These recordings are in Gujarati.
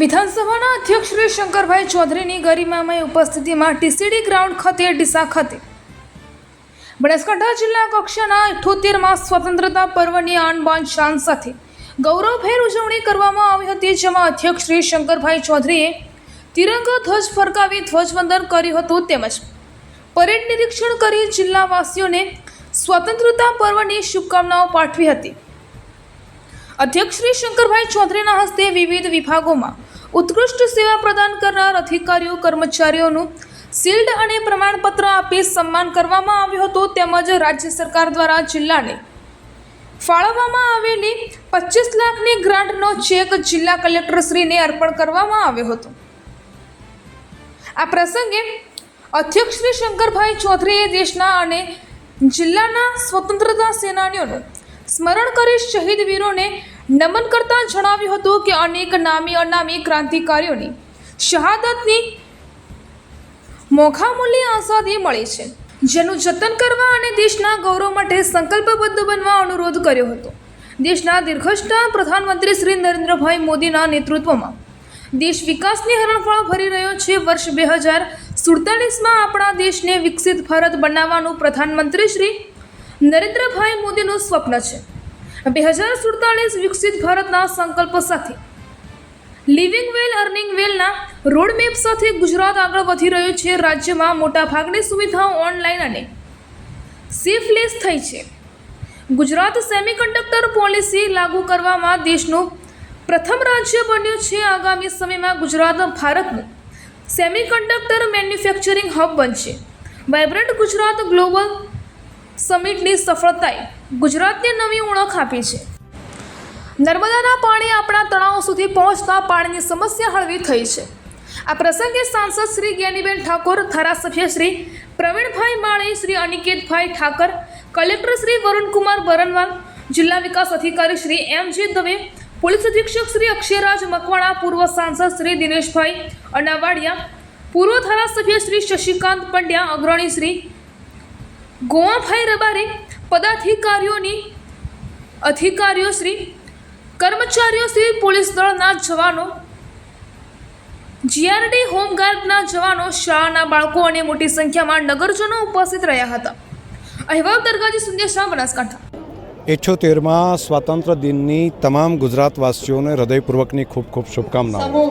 વિધાનસભાના અધ્યક્ષ શ્રી શંકરભાઈ ચૌધરીની ગરિમામય ઉપસ્થિતિમાં ટીસીડી ગ્રાઉન્ડ ખાતે ડીસા ખાતે. બનાસકાંઠા જિલ્લા કક્ષાના અઠોતેરમાં સ્વતંત્રતા પર્વની આનબાન શાન સાથે ગૌરવભેર ઉજવણી કરવામાં આવી હતી, જેમાં અધ્યક્ષ શ્રી શંકરભાઈ ચૌધરીએ તિરંગા ધ્વજ ફરકાવી ધ્વજવંદન કર્યું હતું તેમજ પરેડ નિરીક્ષણ કરી જિલ્લાવાસીઓને સ્વતંત્રતા પર્વની શુભકામનાઓ પાઠવી હતી. અધ્યક્ષ શ્રી શંકરભાઈ ચૌધરીના હસ્તે વિવિધ વિભાગોમાં ઉત્કૃષ્ટ સેવા પ્રદાન કરનાર અધિકારીઓ, કર્મચારીઓનું શિલ્ડ અને પ્રમાણપત્ર આપી સન્માન કરવામાં આવ્યું હતું. તેમજ રાજ્ય સરકાર દ્વારા જિલ્લાને ફાળવવામાં આવેલી પચીસ લાખની ગ્રાન્ટનો ચેક જિલ્લા કલેક્ટરશ્રીને અર્પણ કરવામાં આવ્યો હતો. આ પ્રસંગે અધ્યક્ષ શ્રી શંકરભાઈ ચૌધરીએ દેશના અને જિલ્લાના સ્વતંત્રતા સેનાનીઓનું સ્મરણ કરી શહીદ વીરોને નમન કરતા જણાવ્યું હતું કે અનેક નામી અનામી ક્રાંતિકારીઓની શહાદતની મોઘામૂલ્ય આઝાદી મળી છે. જેનું જતન કરવા અને દેશના ગૌરવ માટે સંકલ્પબદ્ધ બનવા અનુરોધ કર્યો હતો. દેશના દીર્ઘષ્ટા પ્રધાનમંત્રી શ્રી નરેન્દ્રભાઈ મોદીના નેતૃત્વમાં દેશ વિકાસની હરણફાળ ભરી રહ્યો છે. વર્ષ બે હજાર સુડતાલીસમાં આપણા દેશને વિકસિત ભારત બનાવવાનું પ્રધાનમંત્રી શ્રી નરેન્દ્રભાઈ મોદીનું સ્વપ્ન છે. બે હજાર સુડતાલીસ વિકસિત ભારતના સંકલ્પ સાથે લિવિંગ વેલ અર્નિંગ વેલના રોડમેપ સાથે ગુજરાત આગળ વધી રહ્યું છે. રાજ્યમાં મોટાભાગની સુવિધાઓ ઓનલાઈન અને સેફલેસ થઈ છે. ગુજરાત સેમિકન્ડક્ટર પોલિસી લાગુ કરવામાં દેશનું પ્રથમ રાજ્ય બન્યું છે. આગામી સમયમાં ગુજરાત ભારતનું સેમિકન્ડક્ટર મેન્યુફેક્ચરિંગ હબ બનશે. વાઇબ્રન્ટ ગુજરાત ગ્લોબલ સમિટની સફળતાએ ગુજરાતને નવી ઓળખ આપી છે. નર્મદાના પાણી આપણા તળાવો સુધી પહોંચતા પાણીની સમસ્યા હળવી થઈ છે. આ પ્રસંગે સાંસદ શ્રી જ્ઞાનીબેન ઠાકોર, ધારાસભ્ય શ્રી પ્રવીણભાઈ માળી, શ્રી અનિકેતભાઈ ઠાકર, કલેક્ટર શ્રી વરુણકુમાર બરનવાલ, જિલ્લા વિકાસ અધિકારી શ્રી એમ જે દવે, પોલીસ અધિક્ષક શ્રી અક્ષયરાજ મકવાણા, પૂર્વ સાંસદ શ્રી દિનેશભાઈ અનાવાડિયા, પૂર્વ ધારાસભ્ય શ્રી શશિકાંત પંડ્યા, અગ્રણી શ્રી ગોવાભાઈ રબારી પદાધિકારીઓની અધિકારીઓ શ્રી કર્મચારીઓ શ્રી પોલીસ દળના જવાનો જીઆરડી હોમગાર્ડના જવાનો શાળાના બાળકો અને મોટી સંખ્યામાં નગરજનો ઉપસ્થિત રહ્યા હતા. અહેવાલ દરગાજી સંદેશા બનાસકાંઠા. ઇઠ્યોતેરમાં સ્વાતંત્ર્ય દિનની તમામ ગુજરાતવાસીઓને હૃદયપૂર્વકની ખૂબ ખૂબ શુભકામનાઓ.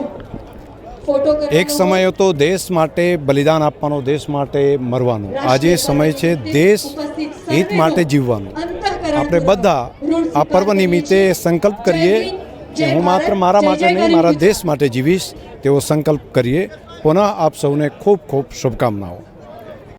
એક સમય હતો દેશ માટે બલિદાન આપવાનો દેશ માટે મરવાનો. આજે સમય છે દેશ હિત માટે જીવવાનો. આપણે બધા આ પર્વ નિમિત્તે સંકલ્પ કરીએ કે હું માત્ર મારા માટે નહીં મારા દેશ માટે જીવીશ તેવો સંકલ્પ કરીએ. પુનઃ આપ સૌને ખૂબ ખૂબ શુભકામનાઓ.